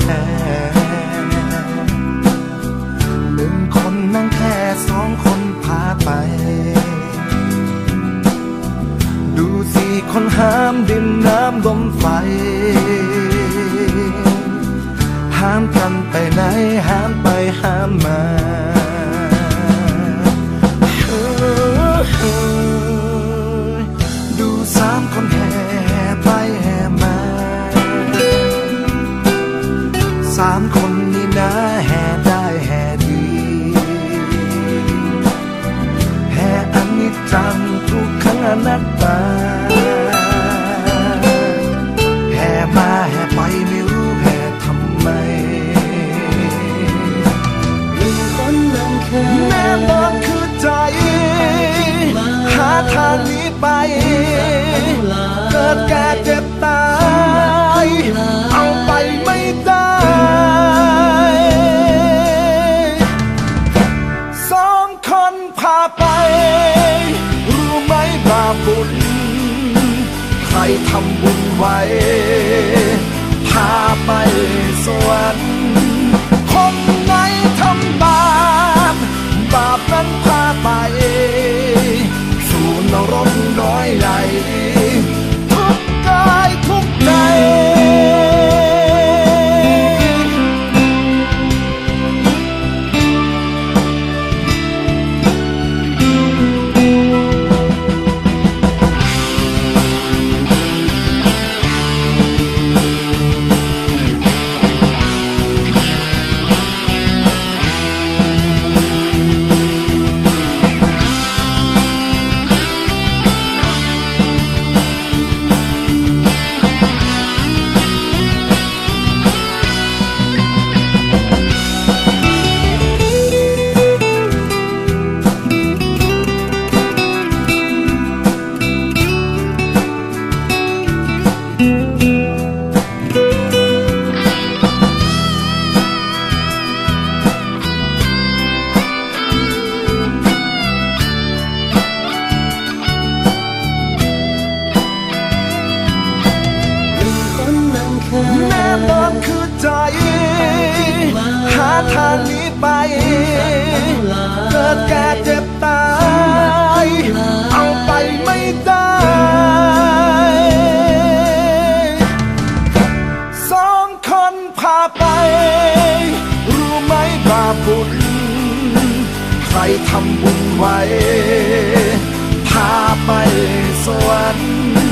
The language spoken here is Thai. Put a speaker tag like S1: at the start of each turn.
S1: แห่หนึ่งคนนั่งแค่สองคนพาไป ดูสิคนห้ามดินน้ำลมไฟ ห้ามกันไปไหน ห้ามไปห้ามมาเสามคนนี่นะแห่ได้แห่ดีแห่อันนี้จังทุกขังอนัตตาแห่มาแห่ไปไม่รู้แห่ทำไม
S2: หนึ่งคนนั่งแค่
S1: แน่นอนคือใจ หาทางหนี้ไป เกิดแก่เจ็บ ทำบุญไว้ พาไปสวรรค์ ทา
S2: ง
S1: นี้ไป เกิดแก่เจ็บตาย เอาไปไม่ได้สองคนพาไป รู้ไหมบาปบุญ ใครทำบุญไว้ พาไปสวรรค์